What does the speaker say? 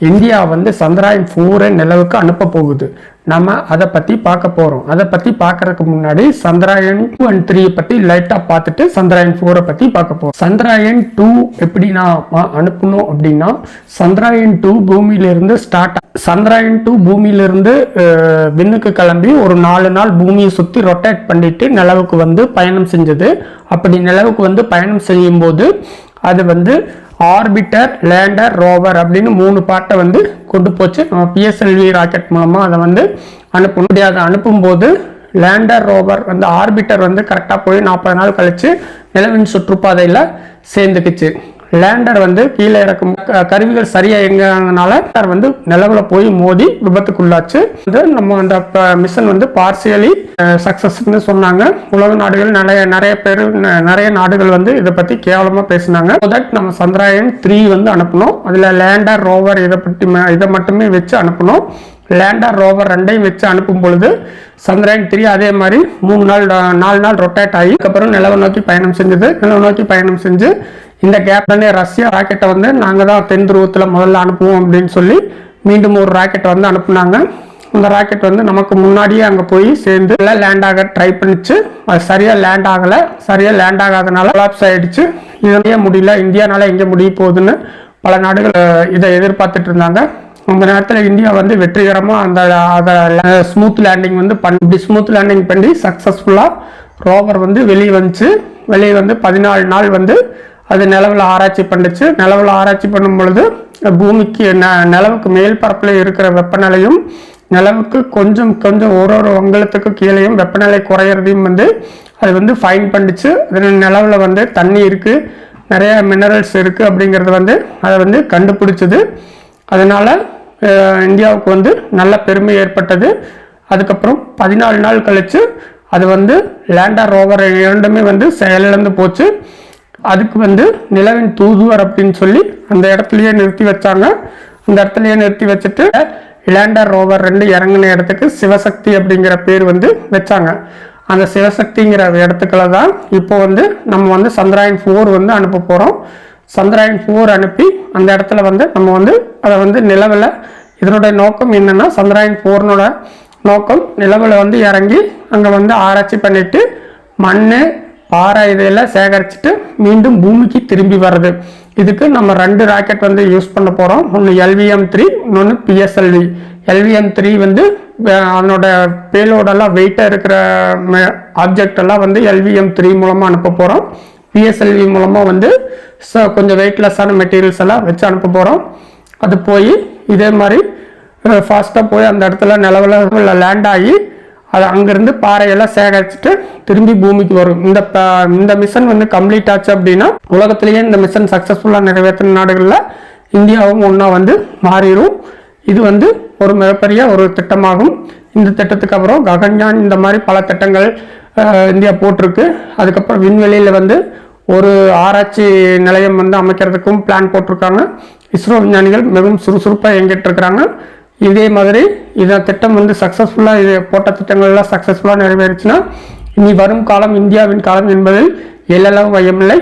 India வந்து சந்திராயன் ஃபோரை நிலவுக்கு அனுப்ப போகுது. நம்ம அதை பற்றி பார்க்க போகிறோம் அதை பற்றி பார்க்கறதுக்கு முன்னாடி சந்திராயன் டூ அண்ட் த்ரீ பற்றி லைட்டாக பார்த்துட்டு சந்திராயன் ஃபோரை பற்றி பார்க்க போகிறோம் சந்திராயன் டூ எப்படி நான் அனுப்பணும் அப்படின்னா சந்திராயன் டூ பூமியிலிருந்து ஸ்டார்ட் சந்திராயன் டூ பூமியிலிருந்து விண்ணுக்கு கிளம்பி ஒரு நாலு நாள் பூமியை சுற்றி ரொட்டேட் பண்ணிட்டு நிலவுக்கு வந்து பயணம் செஞ்சது. அப்படி நிலவுக்கு வந்து பயணம் செய்யும்போது அது வந்து ஆர்பிட்டர் லேண்டர் ரோவர் அப்படின்னு மூணு பார்ட்டை வந்து கொண்டு போச்சு. நம்ம பிஎஸ்எல்வி ராக்கெட் மூலமாக அதை வந்து அனுப்பணும். அதை அனுப்பும்போது லேண்டர் ரோவர் வந்து ஆர்பிட்டர் வந்து கரெக்டாக போய் நாற்பது நாள் கழித்து நிலவின் சுற்றுப்பாதையில் சேர்ந்துக்குச்சு. லேண்டர் வந்து கீழே இறக்கும் கருவிகள் சரியா எங்கனால லேண்டர் வந்து நிலவுல போய் மோதி விபத்துக்குள்ளாச்சு. வந்து நம்ம அந்த மிஷன் வந்து பார்சியலி சக்சஸ்ன்னு சொன்னாங்க. உலக நாடுகள் நிறைய நிறைய பேர் ந- நிறைய நாடுகள் வந்து இதை பத்தி கேவலமா பேசினாங்க. தட் நம்ம சந்திராயன் த்ரீ வந்து அனுப்பணும் அதுல லேண்டர் ரோவர் இதை பற்றி ம- இதை மட்டுமே வச்சு அனுப்பணும் லேண்டர் ரோவர் ரெண்டையும் வச்சு அனுப்பும் பொழுது சந்திராயன் த்ரீ அதே மாதிரி மூணு நாள் நாலு நாள் ரொட்டேட் ஆகி அதுக்கப்புறம் நிலவை நோக்கி பயணம் செஞ்சது. நிலவை நோக்கி பயணம் செஞ்சு இந்த கேப்லேருந்து ரஷ்யா ராக்கெட்டை வந்து நாங்கள் தான் தென் துருவத்தில் முதல்ல அனுப்புவோம் அப்படின்னு சொல்லி மீண்டும் ஒரு ராக்கெட்டை வந்து அனுப்புனாங்க. அந்த ராக்கெட் வந்து நமக்கு முன்னாடியே அங்கே போய் சேர்ந்து லேண்ட் ஆக ட்ரை பண்ணிச்சு. அது சரியாக லேண்ட் ஆகலை. சரியாக லேண்ட் ஆகாதனால கொலாப்ஸ் ஆகிடுச்சு இதே முடியல? இந்தியானால எங்கே முடிய போகுதுன்னு பல நாடுகள் இதை எதிர்பார்த்துட்டு இருந்தாங்க. அந்த நேரத்தில் இந்தியா வந்து வெற்றிகரமாக அந்த அதை ஸ்மூத் லேண்டிங் வந்து பண்ணி இப்படி ஸ்மூத் லேண்டிங் பண்ணி சக்ஸஸ்ஃபுல்லாக ரோவர் வந்து வெளியே வந்துச்சு. வெளியே வந்து பதினாலு நாள் வந்து அது நிலவில் ஆராய்ச்சி பண்ணுச்சு. நிலவில் ஆராய்ச்சி பண்ணும் பொழுது பூமிக்கு ந- நிலவுக்கு மேல் பரப்பில் இருக்கிற வெப்பநிலையும் நிலவுக்கு கொஞ்சம் கொஞ்சம் ஒரு ஒரு வங்கலத்துக்கு கீழேயும் வெப்பநிலை குறையிறதையும் வந்து அது வந்து ஃபைன் பண்ணிச்சு. அதில் நிலவில் வந்து தண்ணி இருக்குது நிறைய மினரல்ஸ் இருக்குது அப்படிங்கிறது வந்து அதை வந்து கண்டுபிடிச்சது. அதனால் இந்தியாவுக்கு வந்து நல்ல பெருமை ஏற்பட்டது. அதுக்கப்புறம் பதினாலு நாள் கழித்து அது வந்து லேண்டர் ரோவர் இரண்டுமே வந்து செயலிழந்து போச்சு. அதுக்கு வந்து நிலவின் தூதுவர் அப்படின்னு சொல்லி அந்த இடத்துலயே நிறுத்தி வச்சாங்க. அந்த இடத்துலயே நிறுத்தி வச்சுட்டு லேண்டர் ரோவர் ரெண்டு இறங்கின இடத்துக்கு சிவசக்தி அப்படிங்கிற பேர் வந்து வச்சாங்க. அந்த சிவசக்திங்கிற இடத்துக்குள்ள தான் இப்போ வந்து நம்ம வந்து சந்திராயன் ஃபோர் வந்து அனுப்ப போகிறோம் சந்திராயன் ஃபோர் அனுப்பி அந்த இடத்துல வந்து நம்ம வந்து அதை வந்து நிலவில் இதனுடைய நோக்கம் என்னென்னா சந்திராயன் ஃபோர்னோட நோக்கம் நிலவில் வந்து இறங்கி அங்கே வந்து ஆராய்ச்சி பண்ணிட்டு மண் பாறை இதையெல்லாம் சேகரிச்சுட்டு மீண்டும் பூமிக்கு திரும்பி வர்றது. இதுக்கு நம்ம ரெண்டு ராக்கெட் வந்து யூஸ் பண்ண போகிறோம் ஒன்று எல்விஎம் த்ரீ இன்னொன்று பிஎஸ்எல்வி எல்விஎம் த்ரீ வந்து அதனோட பேலோடெல்லாம் வெயிட்டாக இருக்கிற ஆப்ஜெக்ட் எல்லாம் வந்து எல்விஎம் த்ரீ மூலமாக அனுப்ப போகிறோம் பிஎஸ்எல்வி மூலமாக வந்து ச- கொஞ்சம் வெயிட்லெஸ்ஸான மெட்டீரியல்ஸ் எல்லாம் வச்சு அனுப்ப போகிறோம் அது போய் இதே மாதிரி ஃபாஸ்ட்டாக போய் அந்த இடத்துல நிலவில் லேண்ட் ஆகி அது அங்கேருந்து பாறையெல்லாம் சேகரிச்சுட்டு திரும்பி பூமிக்கு வரும். இந்த ப- இந்த மிஷன் வந்து கம்ப்ளீட் ஆச்சு அப்படின்னா உலகத்திலேயே இந்த மிஷன் சக்ஸஸ்ஃபுல்லாக நிறைவேற்றின நாடுகளில் இந்தியாவும் ஒன்றா வந்து மாறிடும் இது வந்து ஒரு மிகப்பெரிய ஒரு திட்டமாகும். இந்த திட்டத்துக்கு அப்புறம் ககன்யான் இந்த மாதிரி பல திட்டங்கள் இந்தியா போட்டிருக்கு. அதுக்கப்புறம் விண்வெளியில் வந்து ஒரு ஆராய்ச்சி நிலையம் வந்து அமைக்கிறதுக்கும் பிளான் போட்டிருக்காங்க. இஸ்ரோ விஞ்ஞானிகள் மிகவும் சுறுசுறுப்பாக இயங்கிட்டு இருக்கிறாங்க. இதே மாதிரி இந்த திட்டம் வந்து சக்ஸஸ்ஃபுல்லாக இது போட்ட திட்டங்கள்லாம் சக்ஸஸ்ஃபுல்லாக நிறைவேறுச்சுன்னா இனி வரும் காலம் இந்தியாவின் காலம் என்பதில் எல்லளவு பயமில்லை